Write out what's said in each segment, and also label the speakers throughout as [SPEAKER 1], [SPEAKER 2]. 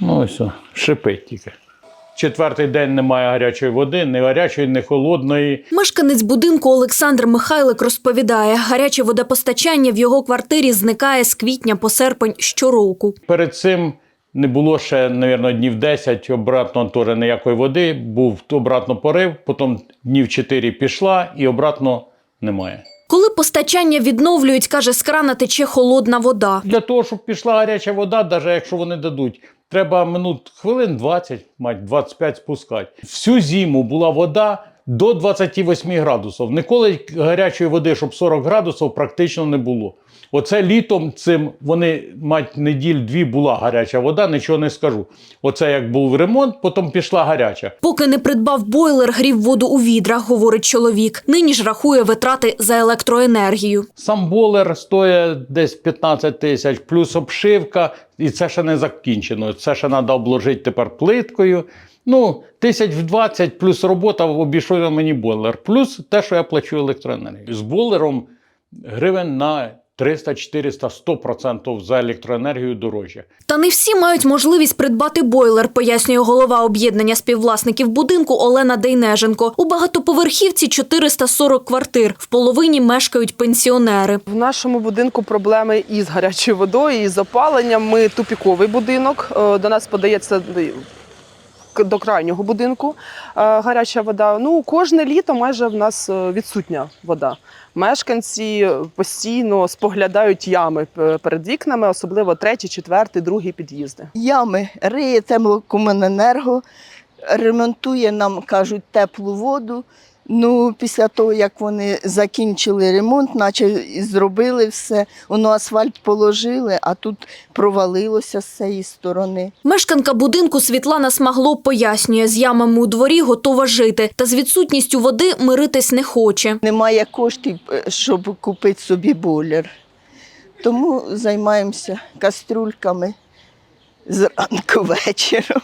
[SPEAKER 1] Ну ось, шипить тільки. Четвертий день немає гарячої води, ні гарячої, ні холодної.
[SPEAKER 2] Мешканець будинку Олександр Михайлик розповідає, гаряче водопостачання в його квартирі зникає з квітня по серпень щороку.
[SPEAKER 1] Перед цим не було ще, мабуть, днів 10, обратно теж ніякої води, був обратно порив, потім днів 4 пішла і обратно немає.
[SPEAKER 2] Коли постачання відновлюють, каже, з крана тече холодна вода.
[SPEAKER 1] Для того, щоб пішла гаряча вода, навіть якщо вони дадуть, треба минут хвилин 20, мать 25 спускати. Всю зиму була вода до 28 градусів. Ніколи гарячої води, щоб 40 градусів, практично не було. Оце літом цим вони, мать, неділь-дві була гаряча вода, нічого не скажу. Оце як був ремонт, потім пішла гаряча.
[SPEAKER 2] Поки не придбав бойлер, грів воду у відрах, говорить чоловік. Нині ж рахує витрати за електроенергію.
[SPEAKER 1] Сам болер стоїть десь 15 тисяч, плюс обшивка, і це ще не закінчено. Це ще треба обложити тепер плиткою. Ну, тисяч в 20 плюс робота обійшов мені бойлер. Плюс те, що я плачу електроенергію. З бойлером гривень на 300-400, 100% за електроенергію дорожче.
[SPEAKER 2] Та не всі мають можливість придбати бойлер, пояснює голова об'єднання співвласників будинку Олена Дейнеженко. У багатоповерхівці 440 квартир. В половині мешкають пенсіонери.
[SPEAKER 3] В нашому будинку проблеми і з гарячою водою, і з опаленням. Ми тупіковий будинок. Е, До нас подається до крайнього будинку е, гаряча вода. Ну, кожне літо майже в нас е, відсутня вода. Мешканці постійно споглядають ями перед вікнами, особливо третій, четвертий, другий під'їзди.
[SPEAKER 4] Ями риє теплокомуненерго, ремонтує нам, кажуть, теплу воду. Ну, після того, як вони закінчили ремонт, наче зробили все, воно асфальт положили, а тут провалилося з цієї сторони.
[SPEAKER 2] Мешканка будинку Світлана Смагло пояснює, з ямами у дворі готова жити, та з відсутністю води миритись не хоче.
[SPEAKER 4] Немає коштів, е, щоб купити собі бойлер. Тому займаємося каструльками зранку вечором.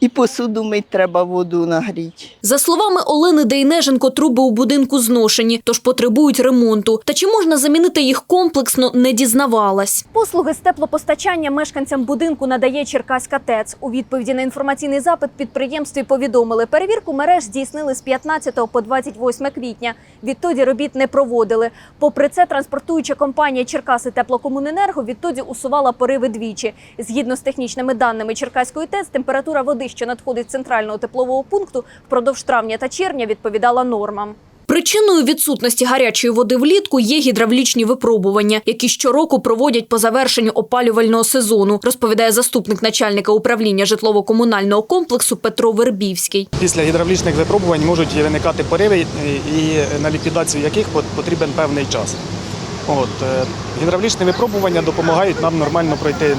[SPEAKER 4] І посуду мить треба воду нагріти.
[SPEAKER 2] За словами Олени Дейнеженко, труби у будинку зношені, тож потребують ремонту. Та чи можна замінити їх комплексно, не дізнавалась. Послуги з теплопостачання мешканцям будинку надає Черкаська ТЕЦ. У відповіді на інформаційний запит підприємстві повідомили, перевірку мереж здійснили з 15 по 28 квітня. Відтоді робіт не проводили. Попри це, транспортуюча компанія Черкаси Теплокомуненерго відтоді усувала пориви двічі. Згідно з технічними даними Черкаської ТЕЦ, температура води, що надходить з центрального теплового пункту, впродовж травня та червня відповідала нормам. Причиною відсутності гарячої води влітку є гідравлічні випробування, які щороку проводять по завершенню опалювального сезону, розповідає заступник начальника управління житлово-комунального комплексу Петро Вербівський.
[SPEAKER 5] Після гідравлічних випробувань можуть виникати пориви, і і на ліквідацію яких потрібен певний час. От, е, гідравлічні випробування допомагають нам нормально пройти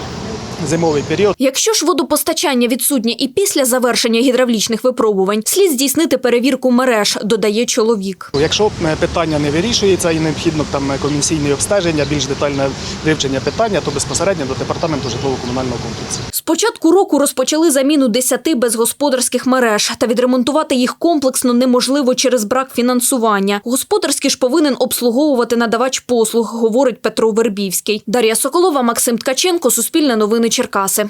[SPEAKER 5] зимовий період.
[SPEAKER 2] Якщо ж водопостачання відсутнє і після завершення гідравлічних випробувань, слід здійснити перевірку мереж, додає чоловік.
[SPEAKER 5] Якщо е, питання не вирішується і необхідно там е, комісійне обстеження, більш детальне вивчення питання, то безпосередньо до департаменту житлово-комунального комплексу.
[SPEAKER 2] Початку року розпочали заміну 10 безгосподарських мереж, та відремонтувати їх комплексно неможливо через брак фінансування. Господарський ж повинен обслуговувати надавач послуг, говорить Петро Вербівський. Дар'я Соколова, Максим Ткаченко, Суспільне новини Черкаси.